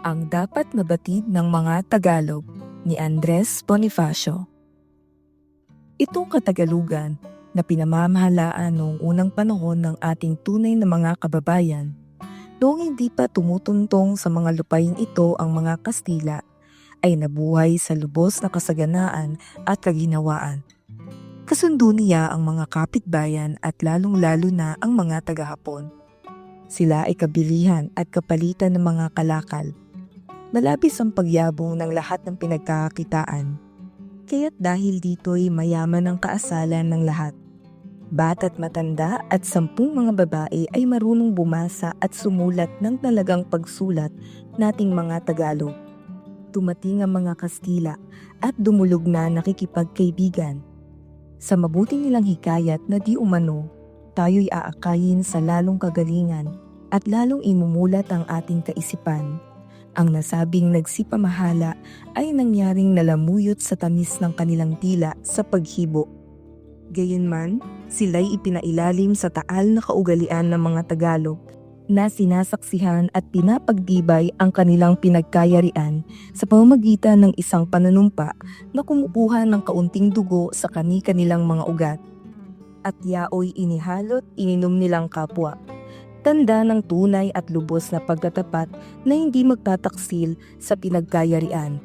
Ang dapat mabatid ng mga Tagalog ni Andres Bonifacio. Itong Katagalugan na pinamamahalaan noong unang panahon ng ating tunay na mga kababayan, noong hindi pa tumutuntong sa mga lupain ito ang mga Kastila, ay nabuhay sa lubos na kasaganaan at kaginawaan. Kasundo niya ang mga kapitbayan at lalong-lalo na ang mga taga-Hapon. Sila ay kabilihan at kapalitan ng mga kalakal. Malabis ang pagyabong ng lahat ng pinagkakakitaan. Kaya't dahil dito'y mayaman ang kaasalan ng lahat. Bata't matanda at sampung mga babae ay marunong bumasa at sumulat ng talagang pagsulat nating mga Tagalog. Tumating ang mga Kastila at dumulog na nakikipagkaibigan. Sa mabuti nilang hikayat na di umano, tayo'y aakayin sa lalong kagalingan at lalong imumulat ang ating kaisipan. Ang nasabing nagsipamahala ay nangyaring nalamuyot sa tamis ng kanilang tila sa paghibo. Gayunman, sila'y ipinailalim sa taal na kaugalian ng mga Tagalog na sinasaksihan at pinapagdibay ang kanilang pinagkayarian sa pamamagitan ng isang pananumpa na kumukuha ng kaunting dugo sa kani-kanilang mga ugat. At yaoy inihalot, ininom nilang kapwa. Tanda ng tunay at lubos na pagtatapat na hindi magtataksil sa pinagkayarian.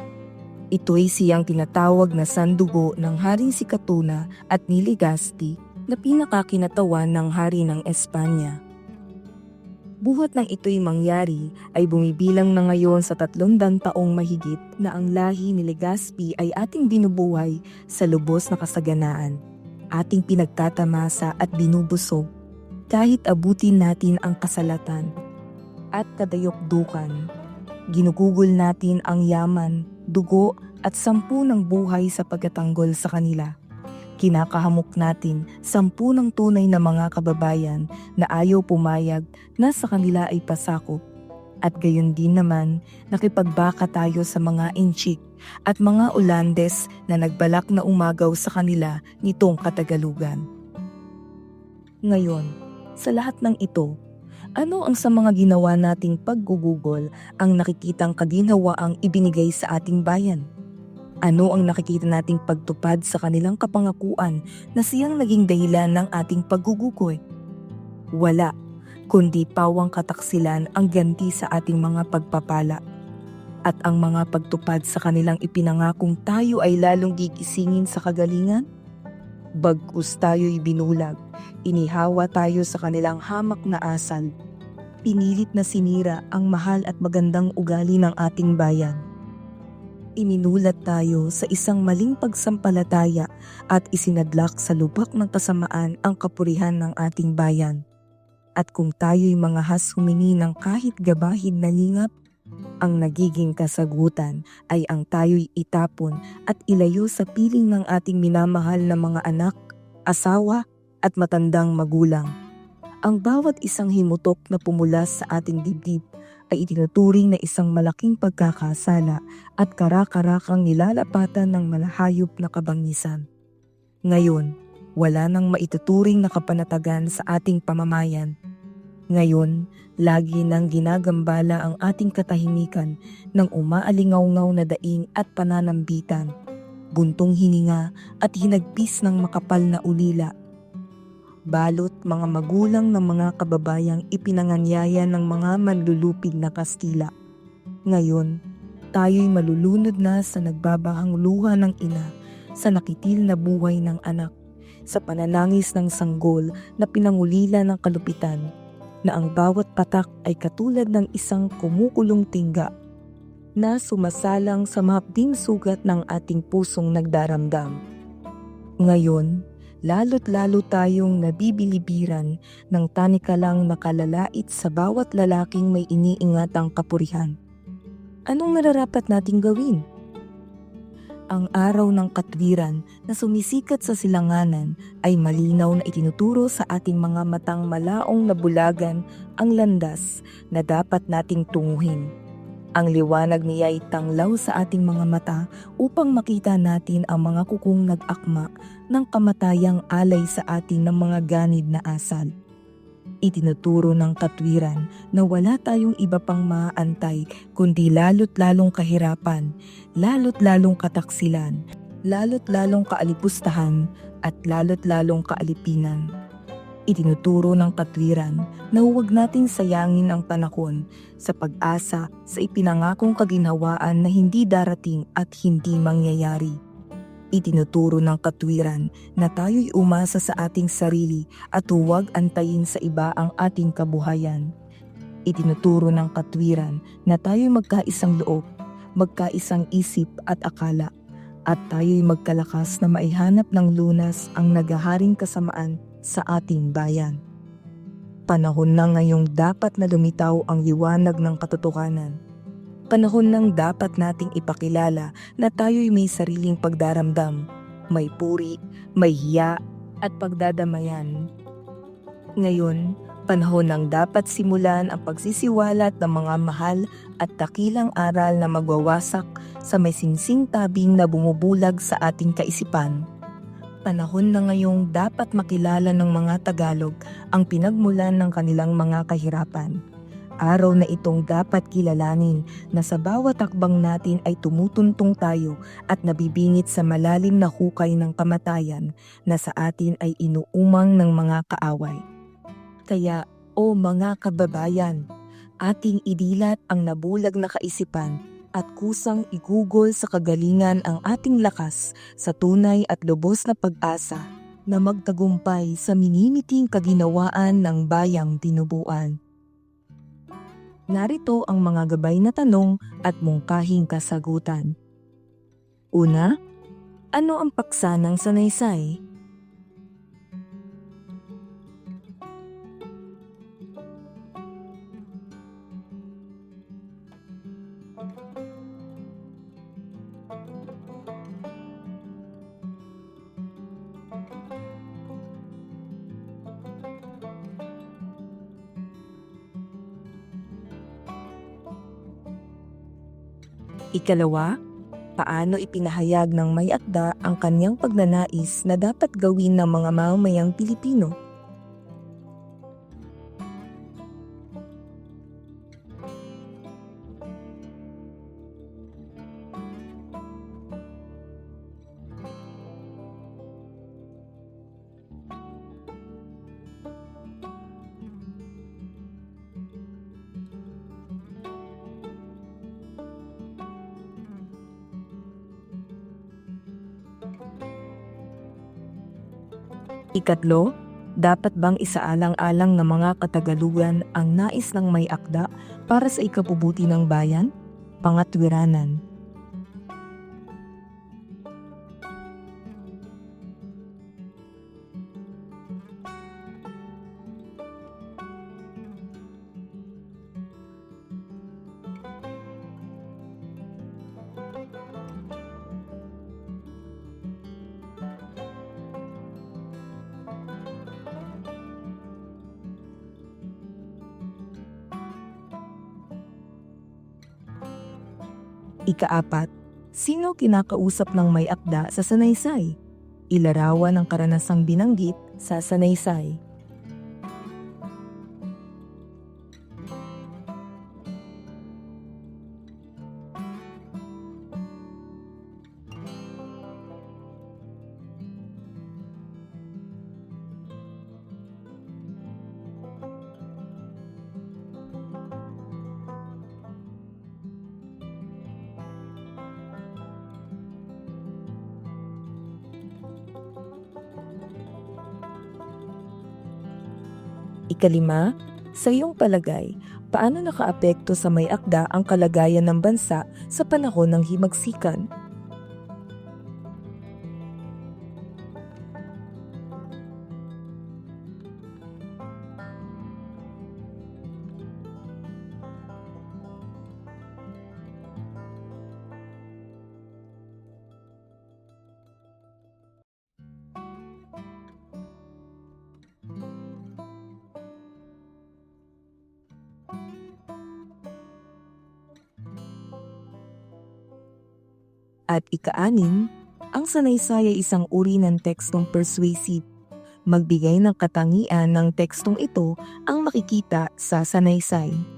Ito'y siyang tinatawag na sandugo ng Haring si Katuna at ni Legazpi na pinakakinatawan ng Hari ng Espanya. Buhat ng ito'y mangyari ay bumibilang na ngayon sa tatlong taong mahigit na ang lahi ni Legazpi ay ating binubuhay sa lubos na kasaganaan, ating pinagtatamasa at binubusog kahit abutin natin ang kasalatan at kadayokdukan. Ginugugol natin ang yaman, dugo at sampu ng buhay sa pagkatanggol sa kanila kinakahamok natin sampu ng tunay na mga kababayan na ayaw pumayag na sa kanila ay pasakop. At gayon din naman, nakipagbaka tayo sa mga inchik at mga Ulandes na nagbalak na umagaw sa kanila nitong katagalugan. Ngayon, sa lahat ng ito, ano ang sa mga ginawa nating paggugugol ang nakikitang kaginhawaang ibinigay sa ating bayan? Ano ang nakikita nating pagtupad sa kanilang kapangakuan na siyang naging dahilan ng ating paggugukoy? Wala, kundi pawang kataksilan ang ganti sa ating mga pagpapala. At ang mga pagtupad sa kanilang ipinangakong tayo ay lalong gigisingin sa kagalingan? Bagkus tayo'y binulag, inihawa tayo sa kanilang hamak na asal. Pinilit na sinira ang mahal at magandang ugali ng ating bayan iminulat tayo sa isang maling pagsampalataya at isinadlak sa lubak ng kasamaan ang kapurihan ng ating bayan. At kung tayo'y mga has humingi ng kahit gabahin na lingap, ang nagiging kasagutan ay ang tayo'y itapon at ilayo sa piling ng ating minamahal na mga anak, asawa at matandang magulang. Ang bawat isang himutok na pumulas sa ating dibdib ay itinuturing na isang malaking pagkakasala at karakarakang nilalapatan ng malahayop na kabangisan. Ngayon, wala nang maituturing na kapanatagan sa ating pamamayan. Ngayon, lagi nang ginagambala ang ating katahimikan ng umaalingaw na daing at pananambitan, buntong hininga at hinagpis ng makapal na ulila balot mga magulang ng mga kababayang ipinanganyaya ng mga manlulupig na Kastila. Ngayon, tayo'y malulunod na sa nagbabahang luha ng ina sa nakitil na buhay ng anak, sa pananangis ng sanggol na pinangulila ng kalupitan, na ang bawat patak ay katulad ng isang kumukulong tingga na sumasalang sa mahapding sugat ng ating pusong nagdaramdam. Ngayon, lalo't lalo tayong nabibilibiran ng tanikalang nakalalait sa bawat lalaking may iniingatang kapurihan. Anong nararapat nating gawin? Ang araw ng katwiran na sumisikat sa silanganan ay malinaw na itinuturo sa ating mga matang malaong nabulagan ang landas na dapat nating tunguhin. Ang liwanag niya ay tanglaw sa ating mga mata upang makita natin ang mga kukong nag-akma ng kamatayang alay sa atin ng mga ganid na asal. Itinuturo ng katwiran na wala tayong iba pang maaantay kundi lalo't lalong kahirapan, lalo't lalong kataksilan, lalo't lalong kaalipustahan at lalo't lalong kaalipinan. Itinuturo ng katwiran na huwag nating sayangin ang panahon sa pag-asa sa ipinangakong kaginhawaan na hindi darating at hindi mangyayari. Itinuturo ng katwiran na tayo'y umasa sa ating sarili at huwag antayin sa iba ang ating kabuhayan. Itinuturo ng katwiran na tayo'y magkaisang loob, magkaisang isip at akala, at tayo'y magkalakas na maihanap ng lunas ang nagaharing kasamaan sa ating bayan. Panahon na ngayong dapat na lumitaw ang liwanag ng katotohanan. Panahon nang dapat nating ipakilala na tayo'y may sariling pagdaramdam, may puri, may hiya, at pagdadamayan. Ngayon, panahon nang dapat simulan ang pagsisiwalat ng mga mahal at dakilang aral na magwawasak sa may singsing tabing na bumubulag sa ating kaisipan panahon na ngayong dapat makilala ng mga Tagalog ang pinagmulan ng kanilang mga kahirapan. Araw na itong dapat kilalanin na sa bawat takbang natin ay tumutuntong tayo at nabibingit sa malalim na hukay ng kamatayan na sa atin ay inuumang ng mga kaaway. Kaya, o mga kababayan, ating idilat ang nabulag na kaisipan at kusang igugol sa kagalingan ang ating lakas sa tunay at lubos na pag-asa na magtagumpay sa minimiting kaginawaan ng bayang tinubuan. Narito ang mga gabay na tanong at mungkahing kasagutan. Una, ano ang paksa ng sanaysay? Ikalawa, paano ipinahayag ng may akda ang kanyang pagnanais na dapat gawin ng mga mamamayang Pilipino? Ikatlo, dapat bang isaalang-alang ng mga katagalugan ang nais ng may akda para sa ikabubuti ng bayan? Pangatwiranan. Ikaapat, sino kinakausap ng may akda sa sanaysay? Ilarawan ang karanasang binanggit sa sanaysay. Ikalima, sa iyong palagay, paano nakaapekto sa may akda ang kalagayan ng bansa sa panahon ng himagsikan? At ikaanim, ang sanaysay ay isang uri ng tekstong persuasive. Magbigay ng katangian ng tekstong ito ang makikita sa sanaysay.